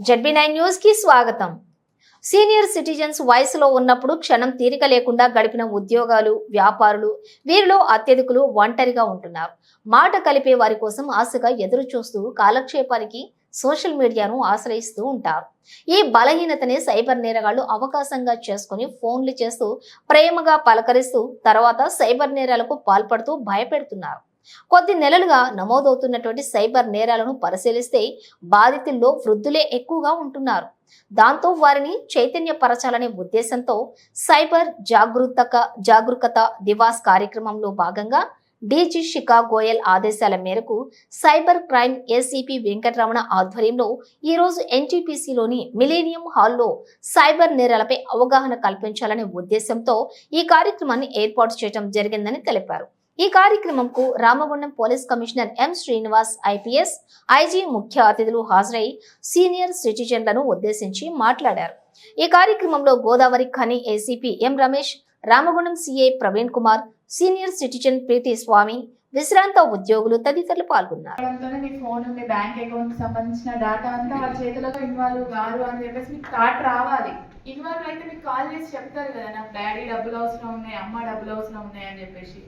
ZB nine న్యూస్కి స్వాగతం. Senior citizens వయసులో ఉన్నప్పుడు క్షణం తీరిక లేకుండా గడిపిన ఉద్యోగాలు వ్యాపారులు వీరిలో అత్యధికులు ఒంటరిగా ఉంటున్నారు. మాట కలిపే వారి కోసం ఆశగా ఎదురు చూస్తూ కాలక్షేపానికి సోషల్ మీడియాను ఆశ్రయిస్తూ ఉంటారు. ఈ బలహీనతని సైబర్ నేరగాళ్ళు అవకాశంగా చేసుకుని ఫోన్లు చేస్తూ ప్రేమగా పలకరిస్తూ తర్వాత సైబర్ నేరాలకు పాల్పడుతూ భయపెడుతున్నారు. కొద్ది నెలలుగా నమోదవుతున్నటువంటి సైబర్ నేరాలను పరిశీలిస్తే బాధితుల్లో వృద్ధులే ఎక్కువగా ఉంటున్నారు. దాంతో వారిని చైతన్యపరచాలనే ఉద్దేశంతో సైబర్ జాగృతక జాగరూకత దివాస్ కార్యక్రమంలో భాగంగా డీజీ శిఖా గోయల్ ఆదేశాల మేరకు సైబర్ క్రైమ్ ఏసీపీ వెంకటరమణ ఆధ్వర్యంలో ఈ రోజు ఎన్టీపీసీలోని మిలేనియం హాల్లో సైబర్ నేరాలపై అవగాహన కల్పించాలనే ఉద్దేశంతో ఈ కార్యక్రమాన్ని ఏర్పాటు చేయడం జరిగిందని తెలిపారు. ఈ కార్యక్రమంకు Ramagundam police commissioner M Srinivas IPS IG ముఖ్య అతిథులు హాజరై సీనియర్ సిటిజన్లను ఉద్దేశించి మాట్లాడారు. ఈ కార్యక్రమంలో Godavari Khani ACP M Ramesh Ramagundam CI Praveen Kumar senior citizen Preethi Swamy విశ్రాంత ఉద్యోగులు తదితరులు పాల్గొన్నారు. మీ ఫోన్ మీ బ్యాంక్ అకౌంట్ సంబంధించిన డేటా అంతా వాళ్ళ చేతిలో ఇన్వాల్వ్ కాదు అని చెప్పేసి మీకు థాట్ రావాలి. ఇన్వాల్వ్ అయితే మీకు కాల్ చేసి చెప్తారు కదా నాకు డాడీ డబ్బులు అవసరం ఉన్నాయి అమ్మ డబ్బులు అవసరం ఉన్నాయి అని చెప్పేసి.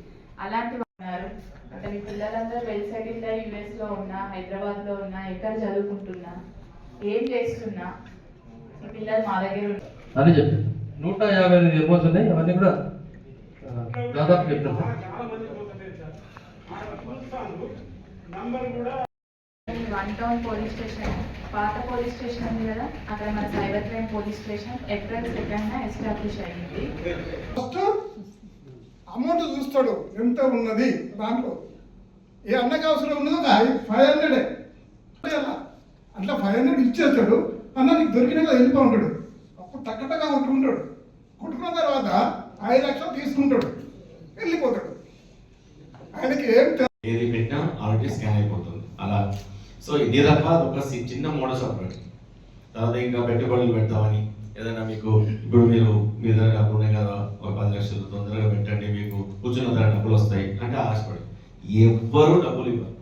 అలాంటి ఉన్నారు. అంటే మీ పిల్లలందరూ వెల్ సెటిల్డ్ అయ్యి యుఎస్లో ఉన్నా హైదరాబాద్లో ఉన్నా ఎక్కడ చదువుకుంటున్నా ఏం చేస్తున్నా మీ పిల్లలు మా దగ్గర అని చెప్పి. నూట యాభై ఎనిమిది ఎంఓస్ ఉన్నాయి. అవన్నీ కూడా దాదాపు sir one town police station పాత పోలీస్ స్టేషన్ ఉంది కదా అక్కడ మన cyber crime police station April second establish అయ్యింది అమౌంట్ చూస్తాడు ఎంత ఉన్నది? దాంట్లో. ఏ అన్నకి అవసరం ఉన్నదో ఫైవ్ హండ్రెడే అట్లా ఫైవ్ హండ్రెడ్ ఇచ్చేస్తాడు అన్న నీకు దొరికినాక వెళ్ళిపో ఉంటాడు అప్పుడు టక్కటగా కొట్టుకుంటాడు. కొట్టుకున్న తర్వాత ఐదు లక్షలు తీసుకుంటాడు. వెళ్ళిపోతాడు. ఆయనకి ఏం ఏది పెట్టినా ఆల్రెడీ స్కాన్ అయిపోతుంది. అలా. సో ఇది రకాల ఒక చిన్న మోడల్స్ ఆపరేట్ తర్వాత ఇంకా పెట్టుబడులు పెడతామని ఏదైనా మీకు ఇప్పుడు మీరు మీ దగ్గర డబ్బులు ఉన్నాయి కదా ఒక పది లక్షలు తొందరగా పెట్టండి మీకు కూర్చున్న దగ్గర డబ్బులు వస్తాయి అంటే ఆశపడు. ఎవ్వరూ డబ్బులు ఇవ్వరు.